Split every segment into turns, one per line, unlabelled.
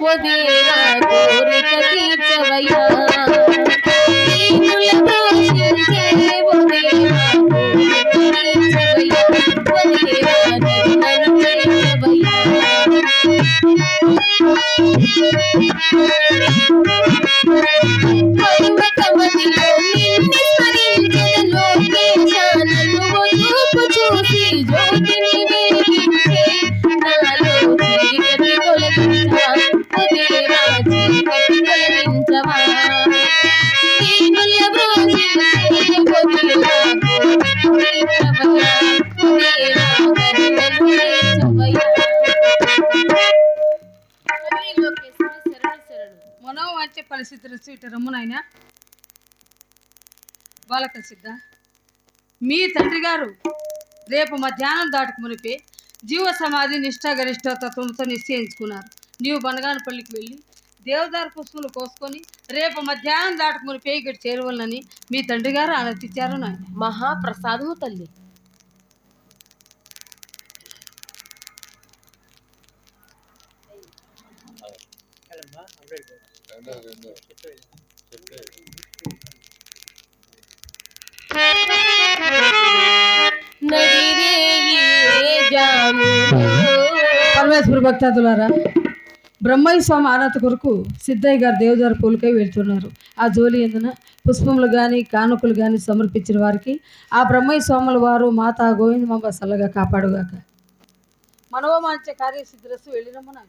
పొదేరా కోరిక
మనోవాంఛ సీట రమ్మునైనా బాలక సిద్ధ మీ తండ్రి గారు రేపు మధ్యాహ్నం దాటుకు మునిపే జీవ సమాధి నిష్ఠాగరిష్ట తత్వంతో నిశ్చయించుకున్నారు. నీవు బనగానపల్లికి వెళ్ళి దేవదారు పుష్పములు కోసుకొని రేపు మధ్యాహ్నం దాటుకు మునిపే ఇక్కడ చేరవలనని మీ తండ్రి గారు ఆనందించారు నాయన.
మహాప్రసాదము తల్లి.
పరమేశ్వర భక్తాదులారా బ్రహ్మయ్య స్వామి ఆరాధ కొరకు సిద్ధయ్య గారు దేవదారు పూలకై వెళ్తున్నారు. ఆ జోలి ఎందున పుష్పములు కానీ కానుకలు కానీ సమర్పించిన వారికి ఆ బ్రహ్మయ్య స్వాముల వారు మాతా గోవిందమ్మ సల్లగా కాపాడుగాక. మనోమాంచ కార్యసిద్ధిరస్సు వెళ్ళినమ్మ నాయన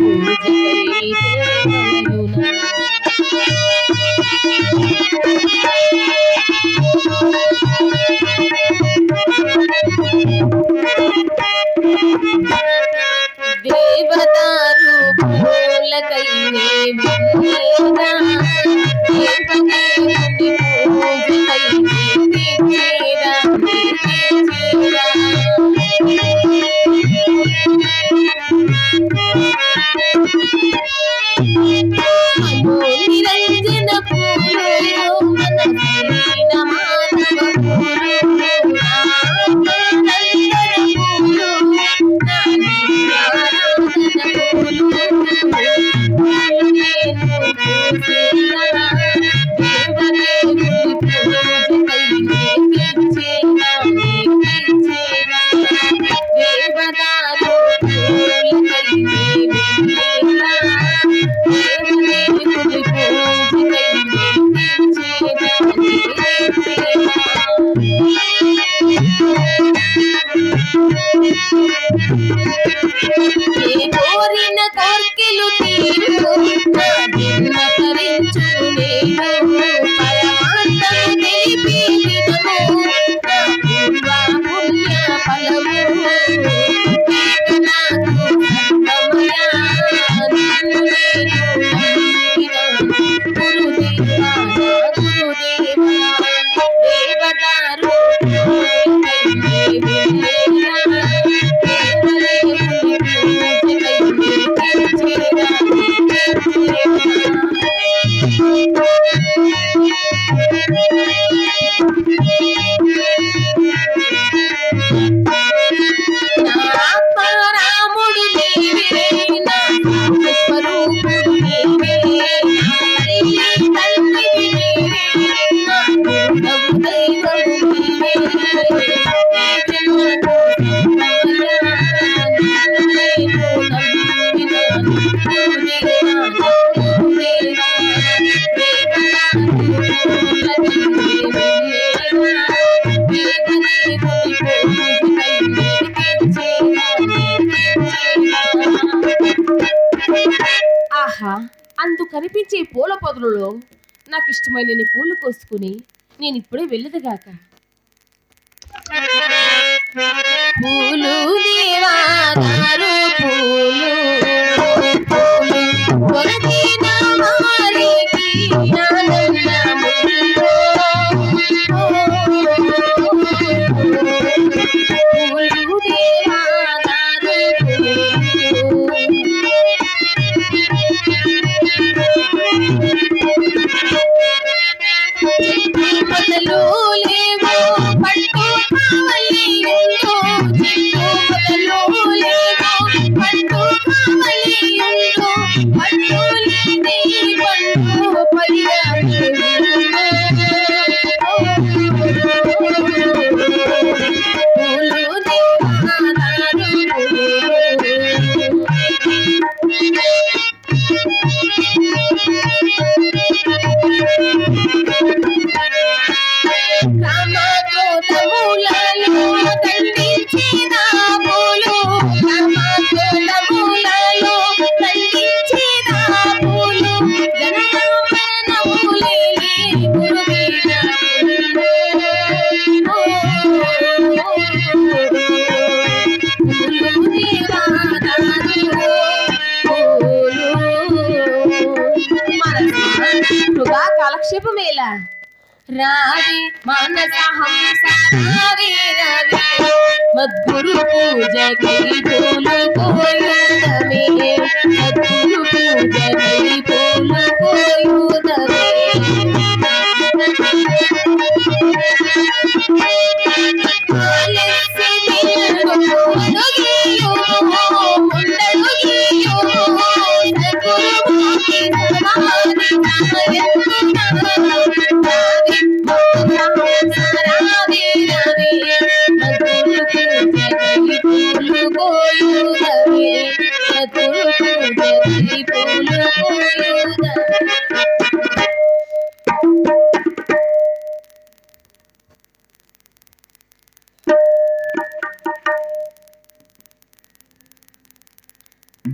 Música కనిపించే పూల పొదలలో నాకు ఇష్టమైన పూలు కోసుకుని నేను ఇప్పుడే వెళ్ళదుగాక. పూలు దేవాదారు పూలు. పూలు వృధా కాలక్షేపమేలా రావి మానస హంస రావి రవి మద్గురు పూజకి పూలు కోయుదమే మద్గురు పూజకి పూలు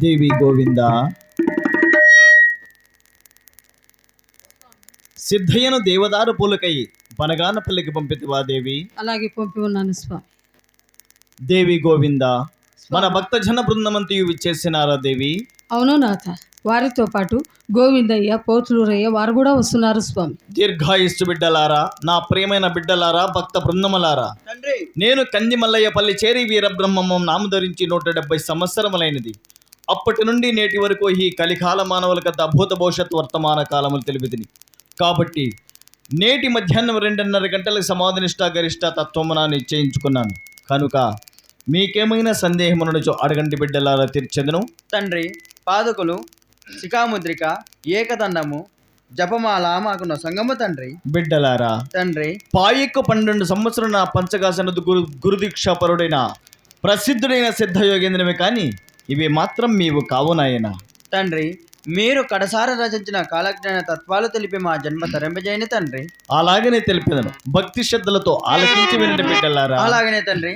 దేవి గోవింద. సిద్ధయ్యను దేవదారు పూలకై బనగానపల్లికి పంపితివా దేవి?
అలాగే పంపి ఉన్నాను స్వామి.
దేవి గోవింద మన భక్తజన బృందమంతయు విచ్చేసినారా దేవి?
అవును నాథ వారితో పాటు గోవిందయ్య పోతులూరయ్య వారు కూడా వస్తున్నారు స్వామి.
దీర్ఘాయుష్టు బిడ్డలారా నా ప్రియమైన బిడ్డలారా భక్త బృందములారా. నేను కంది మల్లయ్యపల్లి చేరి వీరబ్రహ్మం నామధరించి నూట డెబ్బై సంవత్సరములైనది. అప్పటి నుండి నేటి వరకు ఈ కలికాల మానవుల కథ అభూత భవిష్యత్ వర్తమాన కాలములు తెలిపిదిని కాబట్టి నేటి మధ్యాహ్నం రెండున్నర గంటలకు సమాధినిష్ట గరిష్ట తత్వమున నిశ్చయించుకున్నాను. కనుక మీకేమైనా సందేహమునచో అడగండి బిడ్డలారా తీర్చెదను.
తండ్రి పాదకులు శిఖాముద్రిక ఏకదండము జపమాల మాకున్న సంగమ తండ్రి.
బిడ్డలారా
తండ్రి.
పాయక్కు పన్నెండు సంవత్సరం నా పంచగాసనదు గురు గురుదీక్షాపరుడైన ప్రసిద్ధుడైన సిద్ధయోగేంద్రమే కానీ ఇవి మాత్రం మీవు కావు నాయన.
తండ్రి మీరు కడసార రచించిన కాలజ్ఞాన తత్వాలు తెలిపి మా జన్మ తరింపజేయని తండ్రి.
అలాగనే తెలిపేదను భక్తి శ్రద్ధలతో ఆలకించి వినండి బిడ్డలారా.
అలాగనే తండ్రి.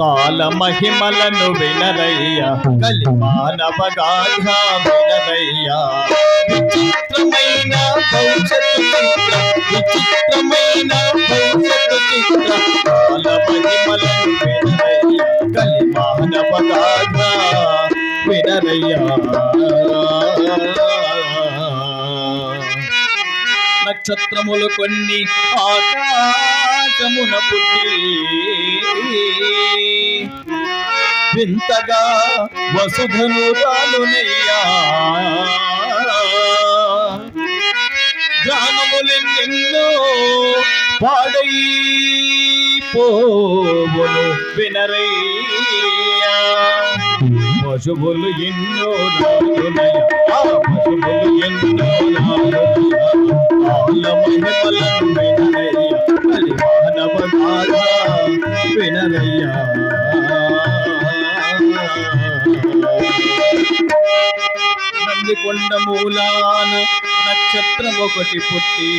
కాల మహిమలను వినరయ్య కలి మానవగాధ వినరయ్య విచిత్రమైన భవిష్యత్తు చిత్ర విచిత్రమైన భవిష్యత్తు చిత్ర. కాల మహిమలను వినరయ్య నక్షత్రములు కొన్ని ఆకాశమున పుట్టి వింతగా వసుధను రాలునయ్యా. గ్రామములెన్నెన్నో పాడై పోవును వినరై. పశువులు ఎన్నో పశువులు ఎన్నో వినరయ్యా కొండ మూలాన నక్షత్రం ఒకటి పుట్టి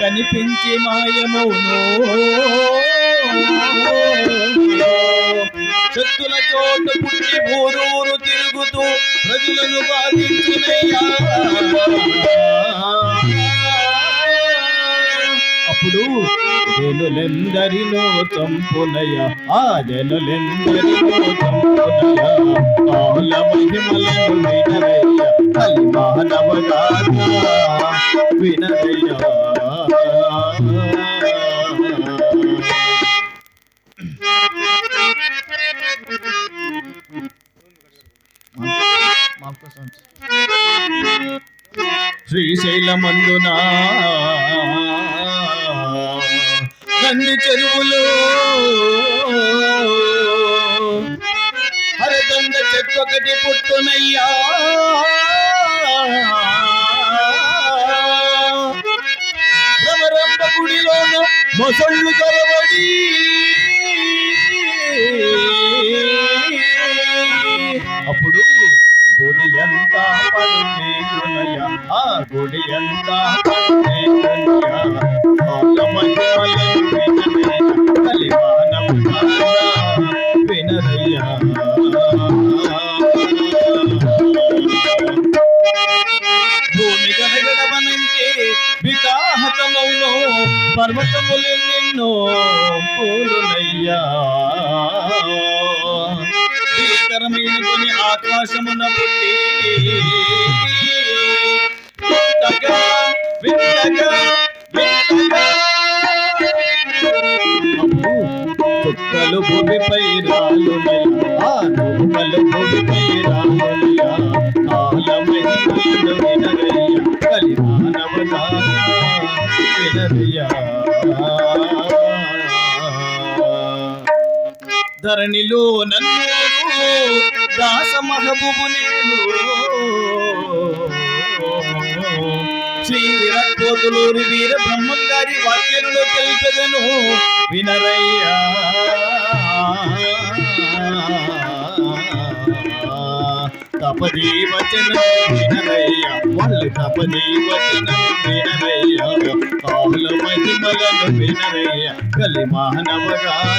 కనిపించి మాయమౌను. శక్తుల చోట పుట్టి ఊరూరు తిరుగుతూ ప్రజలను బాధించునయ్యా. అప్పుడు జనులెందరినో చంపునయ ఆ జనులెందరినో చంపునయ ఆల మహిమలను వినరయ్య కలి మానవగా వినరయ్య శ్రీశైలమందున? నంది చెరువులో. హరదండ చెట్టొకటి పుట్టునయ్యా. భ్రమరంబ గుడిలోన మొసళ్ళు కలవడి. గుడి ఎంత పడుతేయునయ ఆ గుడి ఎంత పడుతేయునయ భూమి గడగడవనంటే వికాహతమౌనో పర్వతములు నిన్నో పుట్టి వింతగా వింతగా వింతగా. భూమిపై భూమిపై కలి వినరయ్యా. ధరణిలో నన్ను దాస మహబూబు నేను. శ్రీ విరాట్పోతులూరి వీర బ్రహ్మం గారి వాక్యంలో తెలిపెదను. వినరయ్యా. తపదీ వచనం వినరయ్యా. వాళ్ళు తపదీ వచనం వినరయ్యా. కావుల మహిమలను వినరయ్యా. కలి మానవగా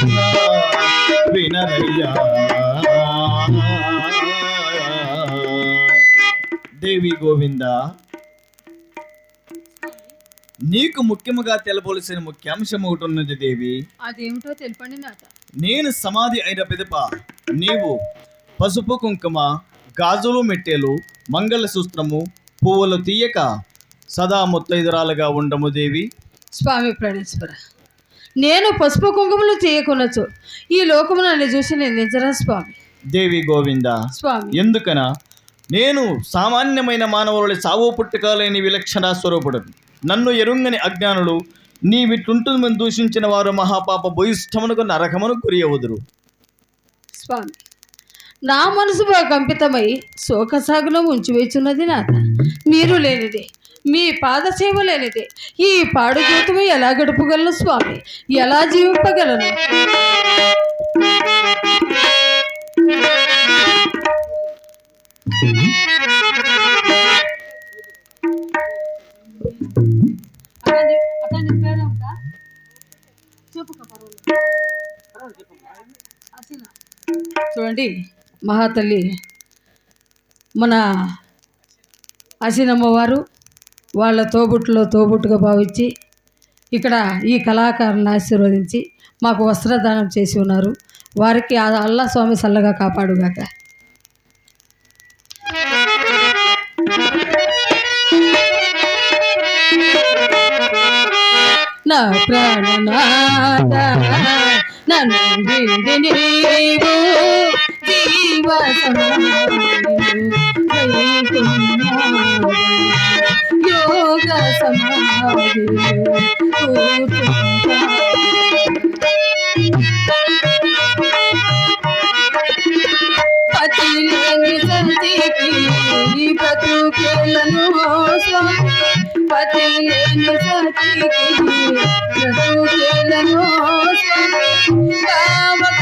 వినరయ్యా. దేవి గోవింద. నీకు ముఖ్యముగా తెలపవలసిన ముఖ్యాంశం ఒకటి ఉన్నది దేవి.
అదేమిటో తెలుపండి
నేను సమాధి అయిన పిదప నీవు పసుపు కుంకుమ గాజులు మెట్టెలు మంగళసూత్రము పువ్వులు తీయక సదా ముత్తైదురాలుగా ఉండము దేవి.
స్వామి ప్రణేశ్వర నేను పసుపు కుంకుమలు చేయకునొచ్చు ఈ లోకము నన్ను చూసి నిందించరా స్వామి.
దేవి గోవింద
స్వామి.
ఎందుకన? నేను సామాన్యమైన మానవుల సావు పుట్టుకలేని విలక్షణ స్వరూపుడు నన్ను ఎరుంగని అజ్ఞానులు నీ విట్టుంటుని దూషించిన వారు మహాపాప భూయిష్టమునకు నరకమును గురి అవుదురు
స్వామి నా మనసు కంపితమై శోకసాగులో ఉంచివేచున్నది నాథ. మీరు లేనిదే మీ పాదసేవ లేనిదే ఈ పాడు జీవితం ఎలా గడుపుగలను స్వామి? ఎలా జీవింపగలను? చూడండి మహాతల్లి మన అసినమ్మ వారు వాళ్ళ తోబుట్టులో తోబుట్టుగా భావించి ఇక్కడ ఈ కళాకారులను ఆశీర్వదించి మాకు వస్త్రదానం చేసి ఉన్నారు. వారికి అల్లా స్వామి సల్లగా కాపాడుగాక. ప్రాణనాథ నన్ను వీడి నీవు జీవ యోగ సమాధి బతుకేలను స్వామి పతి లేని సతికి బ్రతుకేలను స్వామి కావక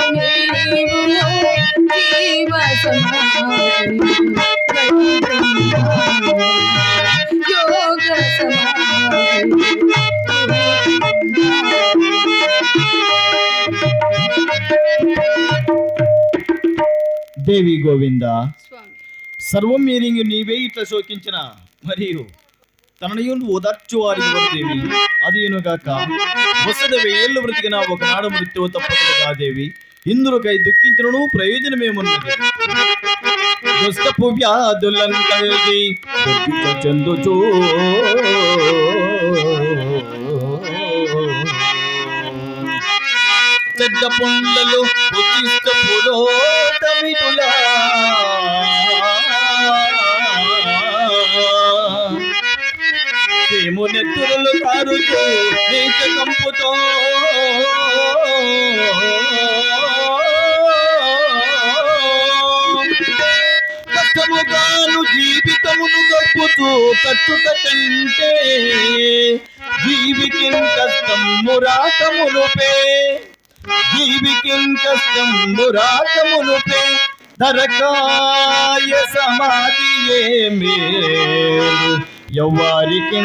దేవి గోవింద సర్వం మీరింగి నీవే ఇట్లా శోకించిన మరియు తనయును ఓదార్చు వారి దేవి అదియునుగాక వసద వేళ్ళు బ్రతికిన ఒకనాడు మృత్యువు తప్పదు దేవి ఇందులకై దుఃఖించను ప్రయోజనమేమున్నది? దుష్టపు వ్యాధులను కలిగి దుఃఖించ చెందుచూ చెడ్డ పుండ్లలో ఉచిష్ట పురోటమిటులా నెత్తురులు కారుతూ నీచ కంపుతో. కష్టముగాను జీవితమును గడుపుతూ కట్టుట కంటే జీవికి కష్టము రాకమునుపే జీవికిం కష్టం మురాకమునుపే ధరకాయ సమాధి మేలు. ఎవ్వారికి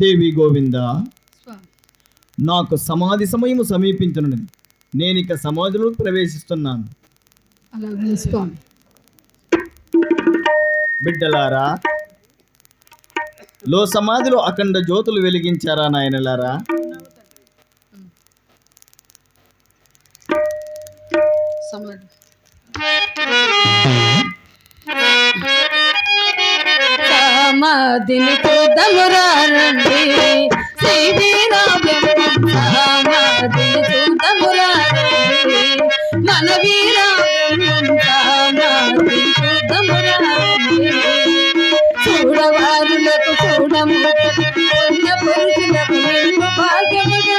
దేవి గోవింద.
స్వామి.
నాకు సమాధి సమయము సమీపించున్నది నేనిక సమాధిలో ప్రవేశిస్తున్నాను. బిడ్డలారా లో సమాధిలో అఖండ జ్యోతులు వెలిగించారా నాయనలారా?
సమాధి సమాధిని చూద్దామురారండి చూడవారులకు చూడము పురుషులకు నిన్ను భాగ్యముగా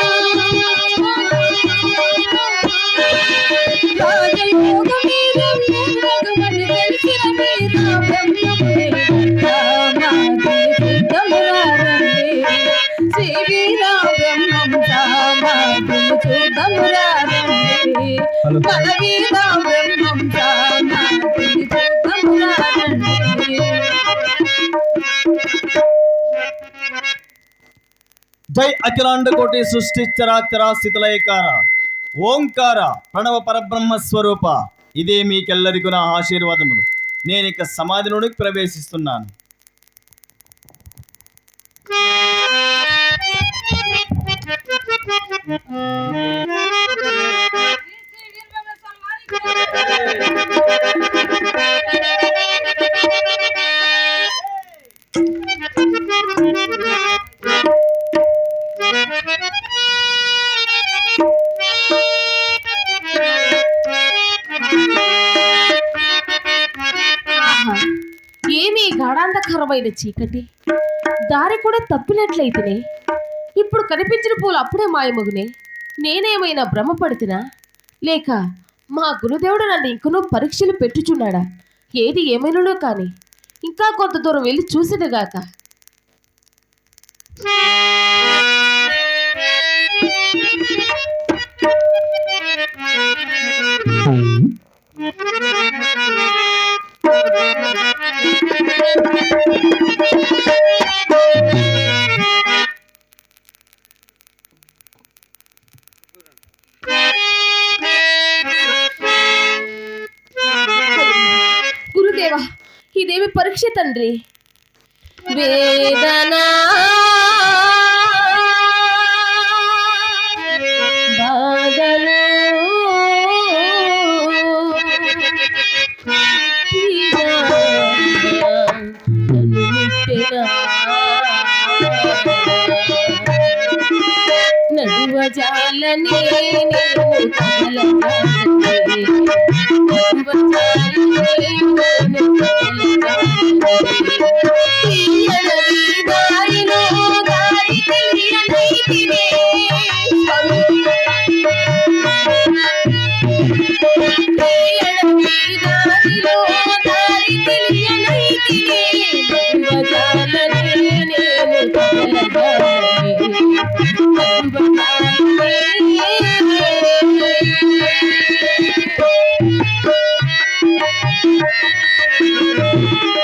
జై అఖిలాండ కోటి సృష్టి చరాచరా స్థితిలయకార ఓంకార ప్రణవ పరబ్రహ్మ స్వరూప. ఇదే మీకెల్లరికీ నా ఆశీర్వాదములు. నేను ఇక సమాధిలోనికి ప్రవేశిస్తున్నాను.
ఆహా, గాఢాంధకరమైన చీకటి. దారి కూడా తప్పినట్లయితేనే. ఇప్పుడు కనిపించిన పూలు అప్పుడే మాయమగునే. నేనేమైనా భ్రమపడితినా? లేక మా గురుదేవుడు నన్ను ఇంకనూ పరీక్షలు పెట్టుచున్నాడా? ఏది ఏమైనానో కానీ. ఇంకా కొంత దూరం వెళ్ళి చూసినగాక గురుదేవా ఇదేమి పరీక్ష తండ్రి? వేదనా జాలని నేను కదలజాలని. నడువ జాలని నేను Thank you.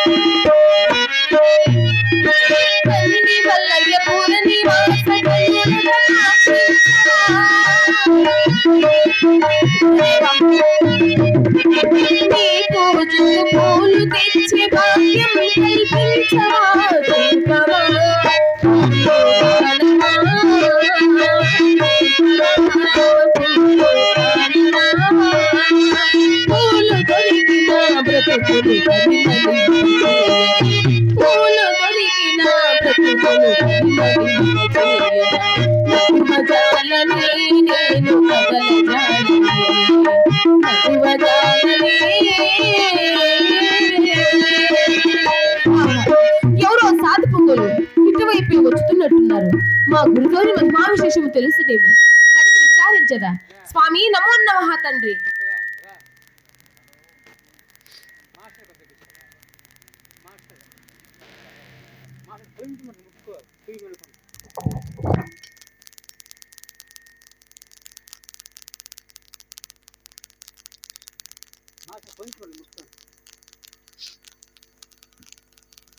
విశేషము తెలుసుదేమో. కడిగి విచారించదా? స్వామి నమో నమః తండ్రి.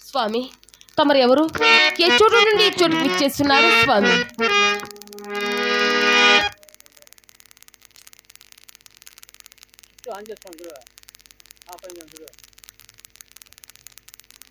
స్వామి తమరు ఎవరు? ఏ చోటు నుండి ఏ చోటు విచ్చేస్తున్నారు? స్వామి.
ancak sandığa.